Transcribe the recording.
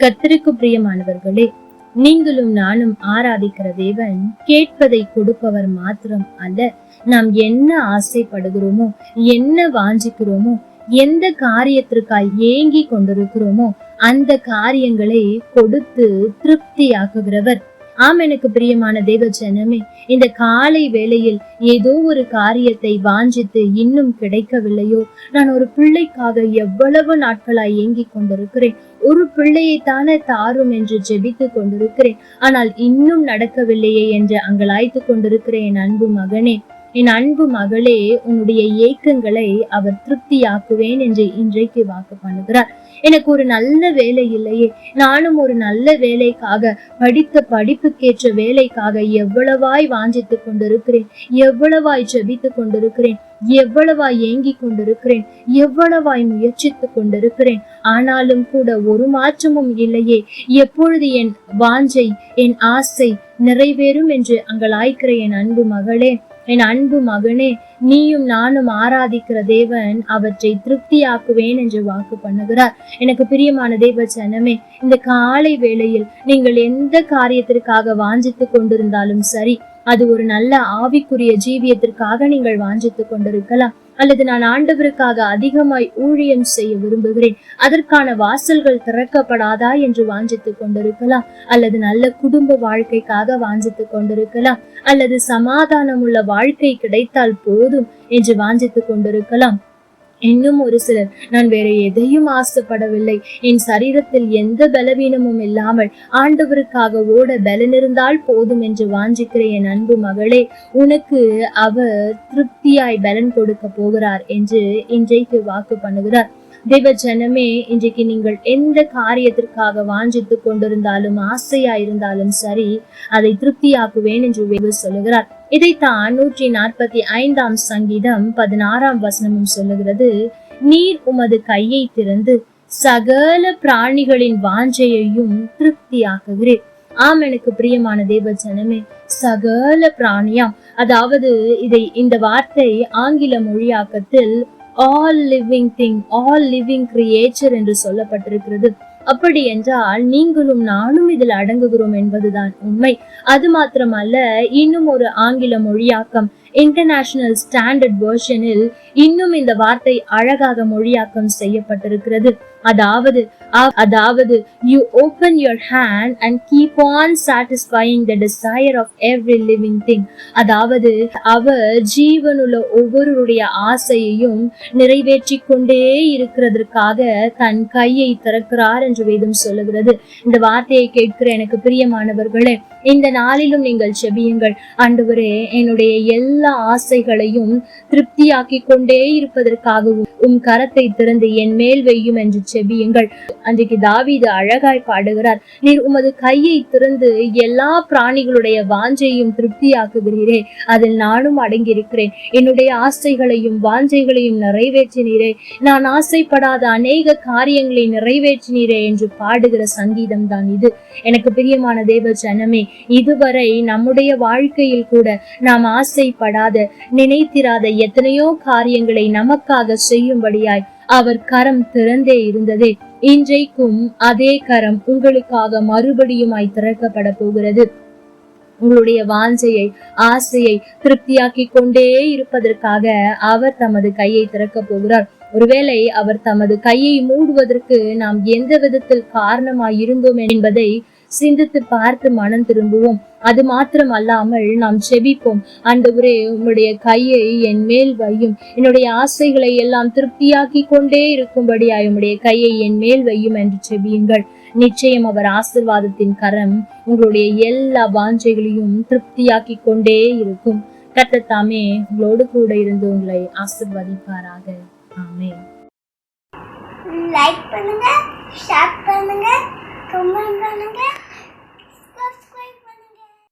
கத்திற்கு பிரியமானவர்களே நீங்களும் நானும் ஆராதிக்கிற தேவன் கேட்பதை கொடுப்பவர் மாத்திரம் அல்ல. நாம் என்ன ஆசைப்படுகிறோமோ என்ன வாஞ்சிக்கிறோமோ எந்த காரியத்திற்காய் ஏங்கி கொண்டிருக்கிறோமோ அந்த காரியங்களை கொடுத்து திருப்தியாக்குகிறவர் ஆம் எனக்கு பிரியமான தேவ ஜனமே இந்த காலை வேளையில் ஏதோ ஒரு காரியத்தை வாஞ்சித்து இன்னும் கிடைக்கவில்லையோ? நான் ஒரு பிள்ளைக்காக எவ்வளவு நாட்களாய் ஏங்கிக் கொண்டிருக்கிறேன். ஒரு பிள்ளையை தானே தாரும் என்று ஜெபித்து கொண்டிருக்கிறேன். ஆனால் இன்னும் நடக்கவில்லையே என்று அங்கலாய்த்து கொண்டிருக்கிறேன் என் அன்பு மகனே. என் அன்பு மகளே உன்னுடைய ஏக்கங்களை அவர் திருப்தியாக்குவேன் என்று இன்றைக்கு வாக்கு பண்ணுகிறார். எனக்கு ஒரு நல்ல வேலை இல்லையே. நானும் ஒரு நல்ல வேலைக்காக படித்த படிப்புக்கேற்ற வேலைக்காக எவ்வளவாய் வாஞ்சித்து கொண்டிருக்கிறேன். எவ்வளவாய் ஜெபித்து கொண்டிருக்கிறேன். எவ்வளவாய் ஏங்கிக் கொண்டிருக்கிறேன். எவ்வளவாய் முயற்சித்து கொண்டிருக்கிறேன். ஆனாலும் கூட ஒரு மாற்றமும் இல்லையே. எப்பொழுது என் வாஞ்சை என் ஆசை நிறைவேறும் என்று அங்கலாய்க்கிற என் அன்பு மகளே. என் அன்பு மகனே நீயும் நானும் ஆராதிக்கிற தேவன் அவற்றை திருப்தியாக்குவேன் என்று வாக்கு பண்ணுகிறார். எனக்கு பிரியமான தேவ ஜனமே இந்த காலை வேளையில் நீங்கள் எந்த காரியத்திற்காக வாஞ்சித்து கொண்டிருந்தாலும் சரி அது ஒரு நல்ல ஆவிக்குரிய ஜீவியத்திற்காக நீங்கள் வாஞ்சித்து கொண்டிருக்கலாம். அல்லது நான் ஆண்டவருக்காக அதிகமாய் ஊழியம் செய்ய விரும்புகிறேன். அதற்கான வாசல்கள் திறக்கப்படாதா என்று வாஞ்சித்து கொண்டிருக்கலாம். அல்லது நல்ல குடும்ப வாழ்க்கைக்காக வாஞ்சித்து கொண்டிருக்கலாம். அல்லது சமாதானம் உள்ள வாழ்க்கை கிடைத்தால் போதும் என்று வாஞ்சித்து கொண்டிருக்கலாம். இன்னும் ஒரு சிலர் நான் வேற எதையும் ஆசைப்படவில்லை. என் சரீரத்தில் எந்த பலவீனமும் இல்லாமல் ஆண்டவருக்காக ஓட பலனிருந்தால் போதும் என்று வாஞ்சிக்கிற என் அன்பு மகளே உனக்கு அவர் திருப்தியாய் பலன் கொடுக்க போகிறார் என்று இன்றைக்கு வாக்கு பண்ணுகிறார். தேவ ஜனமே இன்றைக்கு நீங்கள் எந்த காரியத்திற்காக வாஞ்சித்து கொண்டிருந்தாலும் ஆசையா இருந்தாலும் சரி அதை திருப்தியாக்குவேன் என்று சொல்லுகிறார். இதைத்தான் நூற்றி நாற்பத்தி ஐந்தாம் சங்கீதம் பதினாறாம் வசனமும் சொல்லுகிறது. நீர் உமது கையை திறந்து சகல பிராணிகளின் வாஞ்சையையும் திருப்தியாக்குகிறீர். ஆம் எனக்கு பிரியமான தேவ ஜனமே சகல பிராணியாம். அதாவது இதை இந்த வார்த்தை ஆங்கில மொழியாக்கத்தில் all living thing all living creature என்று சொல்லப்பட்டிருக்கிறது. அப்படி என்றால் நீங்களும் நானும் இதில் அடங்குகிறோம் என்பதுதான் உண்மை. அது மாத்திரமல்ல இன்னும் ஒரு ஆங்கில மொழியாக்கம். இன்டர்நேஷனல் ஸ்டாண்டர்ட் வெர்ஷனில் இன்னும் இந்த வார்த்தை அழகாக மொழியாக்கம் செய்யப்பட்டிருக்கிறது. அதாவது அதாவது you open your hand and keep on satisfying the desire of every living thing அதாவது அவர் ஜீவனுள்ள ஒவ்வொருவருடைய ஆசையையும் நிறைவேற்றி கொண்டே இருக்கிறதற்காக தன் கையை திறக்கிறார் என்று வேதம் சொல்லுகிறது. இந்த வார்த்தையை கேட்கிற எனக்கு பிரியமானவர்களே இந்த நாளிலும் நீங்கள் செபியுங்கள். ஆண்டவரே என்னுடைய எல்லா எல்லா ஆசைகளையும் திருப்தியாக்கி கொண்டே இருப்பதற்காகவும் உம் கரத்தை திறந்து என் மேல் வெய்யும் என்று செபியுங்கள். அன்றைக்கு தாவீது அழகாய் பாடுகிறார். நீர் உமது கையை திறந்து எல்லா பிராணிகளுடைய வாஞ்சையும் திருப்தியாக்குகிறீரே. அதில் நானும் அடங்கியிருக்கிறேன். என்னுடைய ஆசைகளையும் வாஞ்சைகளையும் நிறைவேற்றினீரே. நான் ஆசைப்படாத அநேக காரியங்களை நிறைவேற்றினீரே என்று பாடுகிற சங்கீதம் தான் இது. எனக்கு பிரியமான தேவ ஜனமே இதுவரை நம்முடைய வாழ்க்கையில் கூட நாம் ஆசைப்பட ஆசைப்படாத நினைத்திராத எத்தனையோ காரியங்களை நமக்காக செய்யும்படியாய் அவர் கரம் திறந்தே இருந்தது. இன்றைக்கும் அதே கரம் உங்களுக்காக மறுபடியுமாய் திறக்கப்பட போகிறது. உங்களுடைய வாஞ்சையை ஆசையை திருப்தியாக்கி கொண்டே இருப்பதற்காக அவர் தமது கையை திறக்க போகிறார். ஒருவேளை அவர் தமது கையை மூடுவதற்கு நாம் எந்த விதத்தில் காரணமாய் இருந்தோம் என்பதை சிந்தித்து பார்த்து மனம் திரும்புவோம். அது மாத்திரம் அல்லாமல் நாம் செபிப்போம். ஆண்டவரே உம்முடைய கையை என் மேல் வையும். என்னுடைய ஆசைகளை எல்லாம் திருப்தியாக்கி கொண்டே இருக்கும்படியாய் உம்முடைய கையை என் மேல் வையும் என்று செபியுங்கள். நிச்சயம் அவர் ஆசிர்வாதத்தின் கரம் உங்களுடைய எல்லா வாஞ்சைகளையும் திருப்தியாக்கி கொண்டே இருக்கும். கத்தத்தாமே உங்களோடு கூட இருந்து உங்களை ஆசிர்வதிப்பாராக. ஆமே லைக் பண்ணுங்க ஷேர் பண்ணுங்க கமெண்ட் பண்ணுங்க.